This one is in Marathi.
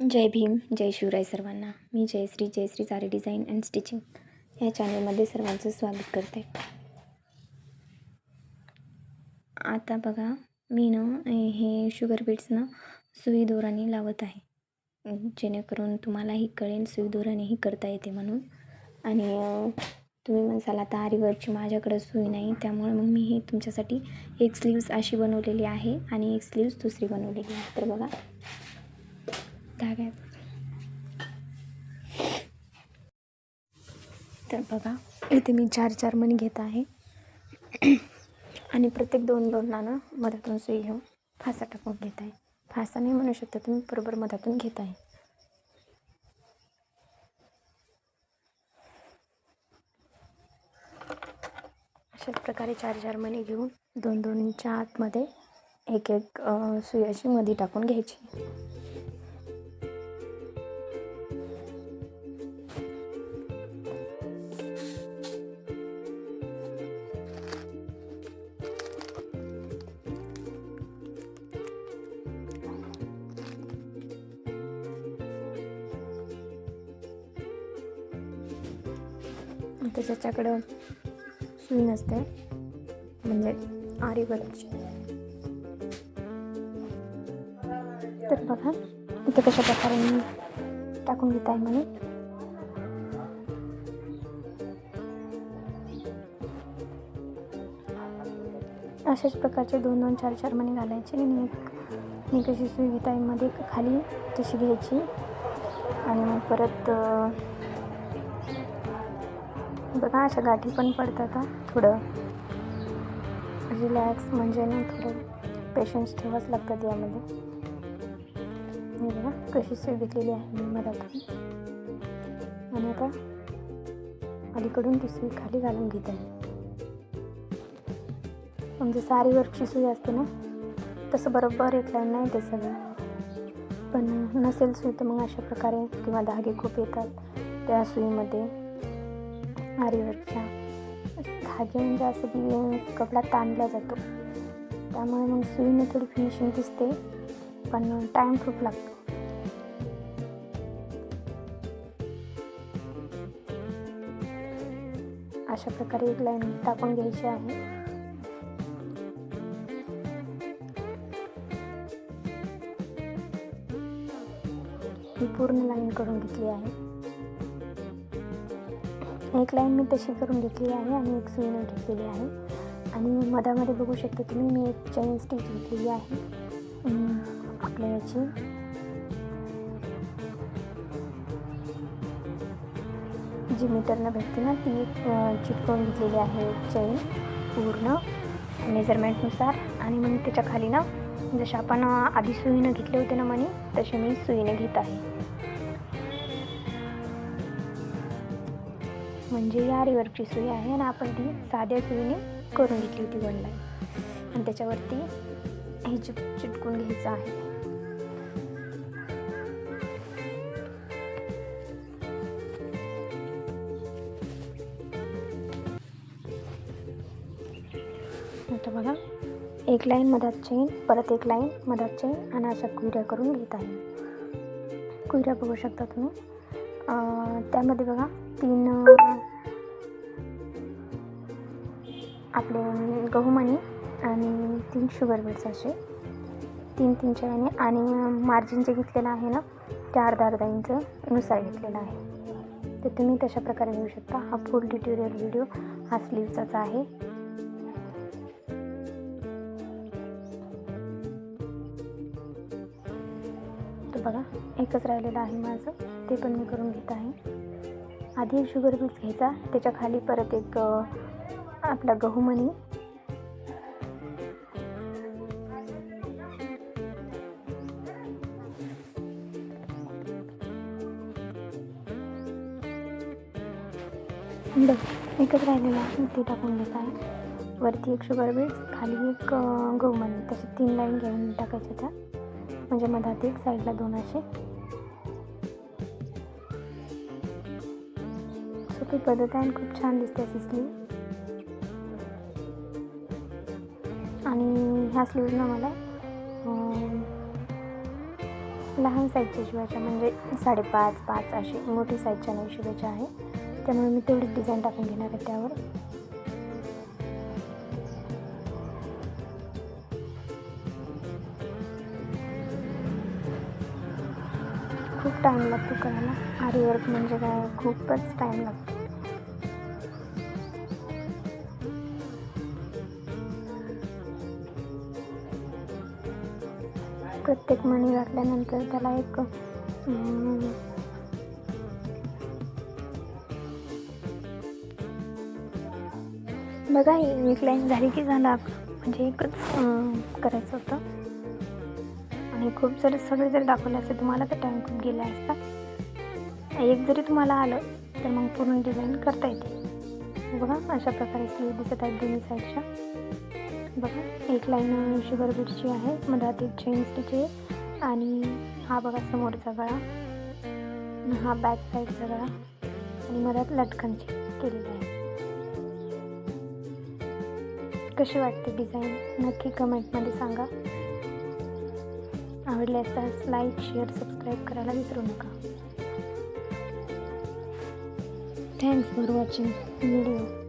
जय भीम जय शिवराय सर्वांना. मी जयश्री जयश्री सारी डिझाईन अँड स्टिचिंग या चॅनलमध्ये सर्वांचं स्वागत करते. आता बघा मी ना हे शुगर बीट्स ना सुई दोराने लावत आहे. जेणेकरून तुम्हालाही कळेल सुई दोरानेही करता येते म्हणून. आणि तुम्ही म्हणसाल आता आरीवरची माझ्याकडं सुई नाही त्यामुळे मग मी हे तुमच्यासाठी एक स्लीव्स अशी बनवलेली आहे आणि एक स्लीव्स दुसरी बनवलेली आहे. तर बघा. धाग्यात तर बघा इथे मी चार चार मणी घेत आहे. आणि प्रत्येक दोन दोनला ना मधातून सुई घेऊन फासा टाकून घेत आहे. फासा नाही म्हणू शकता तुम्ही बरोबर मधातून घेत आहे. अशाच प्रकारे चार चार मणी घेऊन दोन दोनच्या आतमध्ये एक एक सुयाची सुई अशी टाकून घ्यायची. त्याच्याकडं ज्याच्याकडं सुई नसते म्हणजे आरीवरची तर बघा इथे कशा प्रकारे मी टाकून घेत आहे म्हणे. अशाच प्रकारचे दोन दोन चार चार मणी घालायचे आणि एक मी कशी सुई घेत आहे मध्ये खाली तशी घ्यायची. आणि मग परत बघा अशा गाठी पण पडतात हा. थोडं. रिलॅक्स म्हणजे ना थोडं पेशन्स ठेवाच लागतात यामध्ये. हे बघा कशी सोय घेतलेली आहे मी मला आणि आता अलीकडून ती सुई खाली घालून घेत आहे म्हणजे सारीवरची सुई असते ना तसं बरोबर एक लाईन नाही ते सगळं. पण नसेल सुई तर मग अशा प्रकारे किंवा धागे खूप येतात त्या सुईमध्ये. आरीवरच्या धागे म्हणजे असं की कपडा ताणला जातो. त्यामुळे मग सुईने थोडी फिनिशिंग दिसते पण टाईम खूप लागतो. अशा प्रकारे एक लाईन टाकून घ्यायची आहे. ही पूर्ण लाईन करून घेतली आहे. एक लाईन मी तशी करून घेतली आहे आणि एक सुईने घेतलेली आहे. आणि मधामध्ये बघू शकता तुम्ही मी एक चैन स्टिच घेतलेली आहे. आपल्या याची. जी मीटरनं भेटते ना ती अं, चिटकवून घेतलेली आहे चैन पूर्ण मेजरमेंटनुसार आणि मग त्याच्याखाली ना जसे आपण आधी सुईनं घेतले होते ना मनी तसे मी सुईने घेत आहे. म्हणजे या रिवर्कची सुई आहे आणि आपण ती साध्या सुईने करून घेतली होती वन आणि त्याच्यावरती हे चिट चिटकून घ्यायचं आहे. आता बघा एक लाईन मधात चेन परत एक लाईन मधात चेन आणि अशा कुऱ्या करून घेत आहे. कुऱ्या बघू शकता तुम्ही? त्यामध्ये बघा तीन आपले गहू मणी आणि तीन शुगर बीट्स असे. तीन तीन याने आणि मार्जिन जे घेतलेलं आहे ना ते अर्धा अर्धा इंचनुसार घेतलेलं आहे. तर तुम्ही तशा प्रकारे घेऊ शकता. हा फुल ट्युटोरियल व्हिडिओ हा स्लीवचाच आहे. बघा एकच राहिलेलं आहे माझं ते पण मी करून घेत आहे. आधी एक शुगर मिक्स घ्यायचा त्याच्याखाली परत एक आपला गहू मणी बघ एकच राहिलेलं आहे ते टाकून घेत आहे. वरती एक शुगर बीट्स खाली एक गहू मणी तसे तीन लाईन घेऊन टाकायच्या त्या. म्हणजे मधात एक साईडला दोन असे. सोपी पद्धत आहे आणि खूप छान दिसते अशी स्लीव आणि ह्या स्लीवनं मला लहान साईजच्या शिवायच्या म्हणजे साडेपाच पाच अशी मोठी साईजच्या नाही शिवायच्या आहे. त्यामुळे मी तेवढीच डिझाईन टाकून घेणार आहे त्यावर. खूप टाईम लागतो करायला. आरी वर्क म्हणजे काय? खूपच टाईम लागतो. प्रत्येक मणी घातल्यानंतर त्याला एक बघा ही एक लाईन झाली की झाला म्हणजे एकच करायचं होतं. आहे खूप जर सगळे जर दाखवले असते तुम्हाला तर टाईम खूप गेला असता. एक जरी तुम्हाला आलं तर मग पूर्ण डिझाईन करता येते. बघा अशा प्रकारे स्लीव दिसत आहेत दोन्ही साईडच्या बघा एक लाईन शुगर बीटची आहे मधात एक चेन स्टिच आहे आणि हा बघा समोरचा गळा. हा बॅक साईडचा गळा आणि मधात लटकनची केलेली आहे. कशी वाटते डिझाईन नक्की कमेंटमध्ये सांगा. आवडले असल्यास लाईक शेअर सबस्क्राईब करायला विसरू नका. Thanks for watching video